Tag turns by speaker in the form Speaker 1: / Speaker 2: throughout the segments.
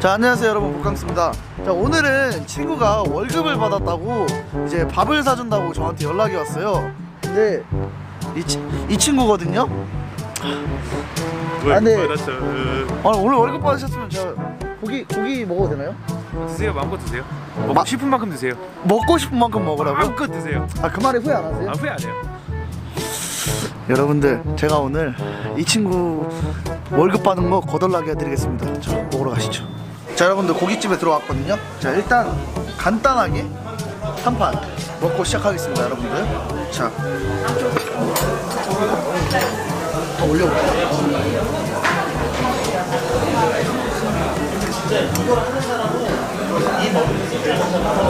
Speaker 1: 자 안녕하세요 여러분 복강스입니다 자 오늘은 친구가 월급을 받았다고 이제 밥을 사준다고 저한테 연락이 왔어요 근데 이, 치- 이 친구거든요 아, 네.
Speaker 2: 받았어.
Speaker 1: 아, 오늘 월급 받으셨으면 저 고기 고기 먹어도 되나요?
Speaker 2: 드세요. 마음껏 드세요. 먹고
Speaker 1: 마-
Speaker 2: 싶은 만큼 드세요.
Speaker 1: 먹고 싶은 만큼 먹으라고요?
Speaker 2: 마음껏 드세요.
Speaker 1: 아 그 말에 후회 안 하세요?
Speaker 2: 아 후회 안 해요.
Speaker 1: 여러분들 제가 오늘 이 친구 월급 받은 거 거덜나게 해드리겠습니다 자 먹으러 가시죠 자 여러분들 고깃집에 들어왔거든요. 자 일단 간단하게 한 판 먹고 시작하겠습니다 여러분들. 자. 더 올려볼게요.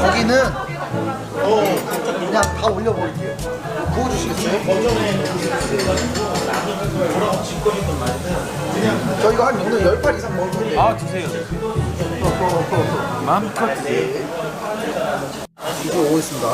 Speaker 1: 고기는 그냥 다 올려버릴게요. 구워주시겠어요? 저 이거 한 오늘 10판 이상 먹을 건데
Speaker 2: 아 드세요. 마음껏.
Speaker 1: 이거 오겠습니다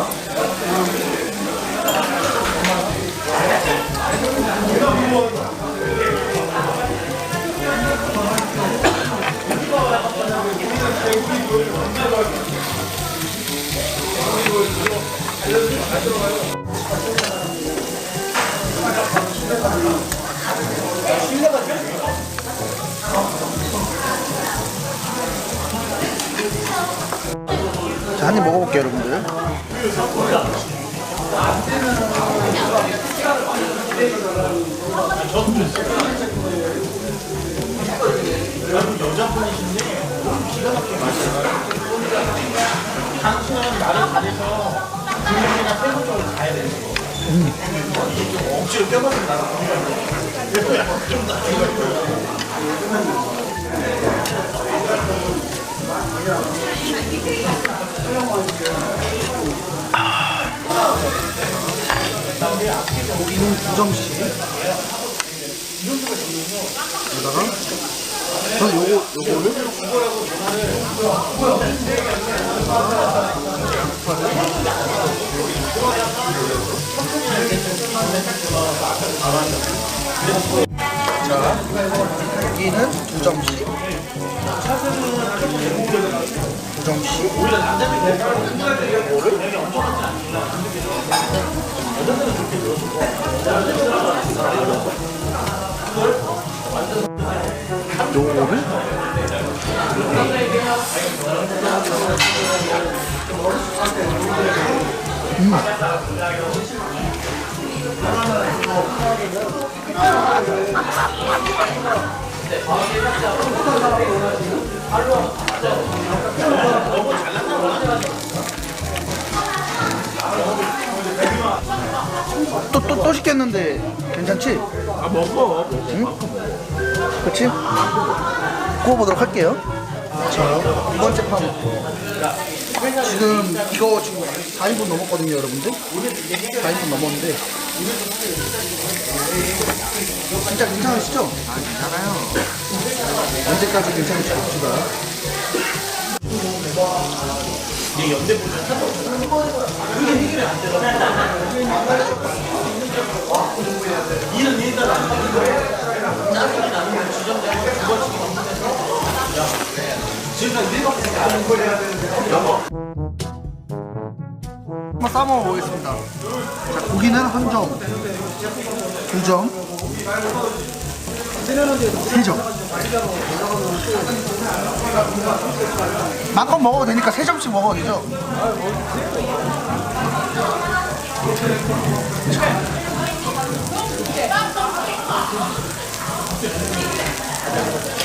Speaker 1: 한 입 먹어볼게요, 여러분들. 점씩. 여기다가 저는 요거 요거를 자 고기는 두 점씩. 두 점씩. 요거를 또 또 또 시켰는데 괜찮지?
Speaker 2: 아 먹어.
Speaker 1: 그렇지? 구워보도록 할게요. 자, 두 번째 판. 지금 이거 지금 4인분 넘었거든요, 여러분들. 4인분 넘었는데. 진짜 괜찮으시죠? 아, 괜찮아요. 언제까지 괜찮을지 봅시다. 한번 싸먹어 보겠습니다. 자, 고기는 한 점, 두 점, 세 점. 마음껏 먹어도 되니까 세 점씩 먹어도 되죠? 한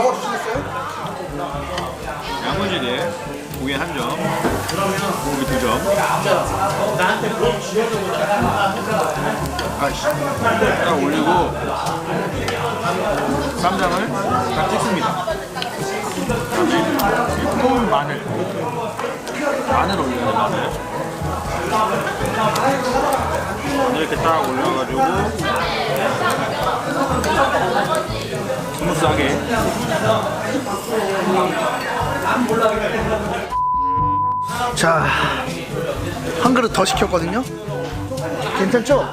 Speaker 1: 먹어주시겠어요?
Speaker 2: 양무지게 고기 한 점. 고기 두 점.
Speaker 1: 아이씨.
Speaker 2: 딱 올리고 쌈장을 딱 찍습니다. 두꺼운 마늘. 마늘 올려요. 마늘. 이렇게 딱 올려가지고
Speaker 1: 더 시켰거든요. 괜찮죠?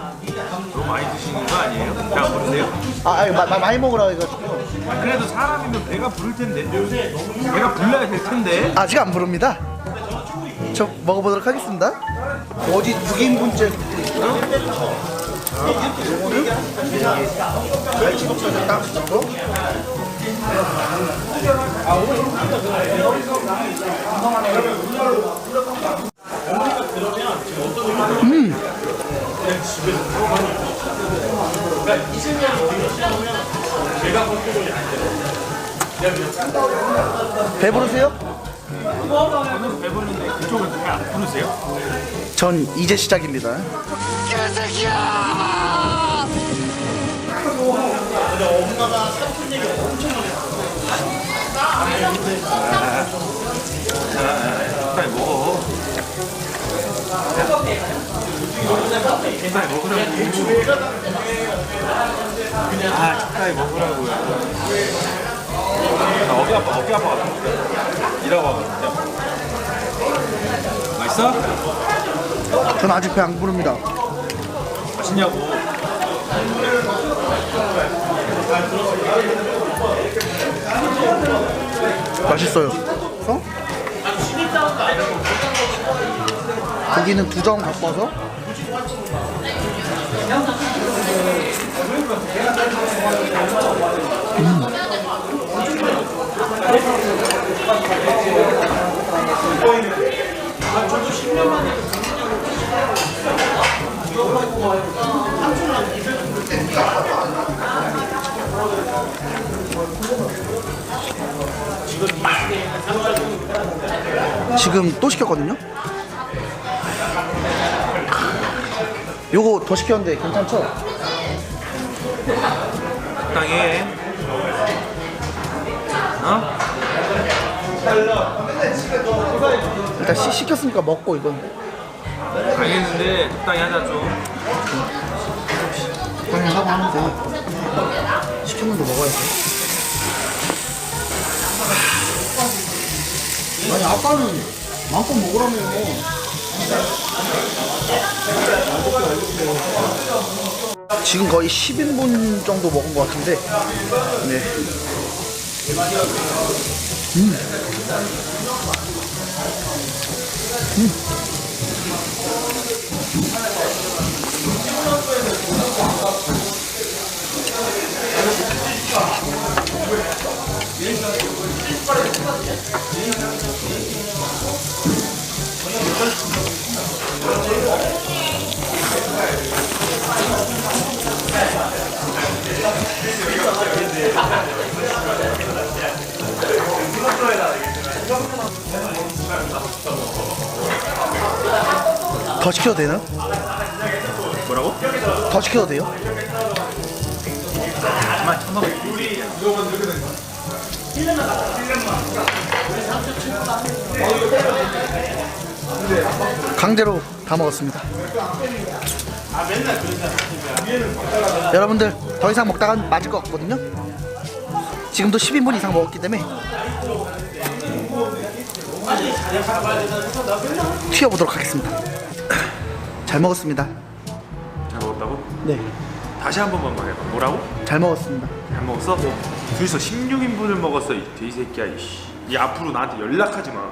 Speaker 2: 너무 많이 드시는 거 아니에요? 배안 부르세요?
Speaker 1: 아, 아니, 마, 마, 많이 먹으라 해가지고.
Speaker 2: 아, 그래도 사람이면 배가 부를 텐데. 배가 불러야 될 텐데.
Speaker 1: 아직 안 부릅니다. 저 먹어보도록 하겠습니다. 어디 6인분째 있고요. 요거는 갈치국수를 딱 넣고 배부르세요?
Speaker 2: 저는 배 부르는데 그쪽은 배안 부르세요?
Speaker 1: 전 이제 시작입니다.
Speaker 2: 빨리 먹어. 빨리 먹으라고. 아, 적당히 먹으라고요. 나 어깨 아파, 어깨 아파. 일하고 와가지고. 맛있어?
Speaker 1: 전 아직 배 안 부릅니다.
Speaker 2: 맛있냐고.
Speaker 1: 맛있어요. 어? 고기는 두 점 갖고 와서 지금 또 시켰거든요. 요거 더 시켰는데 괜찮죠?
Speaker 2: 적당히 해. 어?
Speaker 1: 일단 시, 시켰으니까 먹고 이건
Speaker 2: 알겠는데 적당히 하자 좀.
Speaker 1: 그냥 하고 하면 돼. 시켰는데 먹어야지. 아니 아까는 마음껏 먹으라며. 지금 거의 10인분 정도 먹은 것 같은데. 네. 더 시켜도 되나?
Speaker 2: 뭐라고?
Speaker 1: 더 시켜도 돼요? 강제로 다 먹었습니다. 여러분들 더 이상 먹다간 맞을 것 같거든요. 지금도 10인분 이상 먹었기 때문에 튀어보도록 하겠습니다. 잘 먹었습니다.
Speaker 2: 잘 먹었다고?
Speaker 1: 네,
Speaker 2: 다시 한 번만 말해봐. 뭐라고?
Speaker 1: 잘 먹었습니다.
Speaker 2: 잘 먹었어? 둘이서 16인분을 먹었어 이 돼지새끼야 이씨. 이 앞으로 나한테 연락하지 마.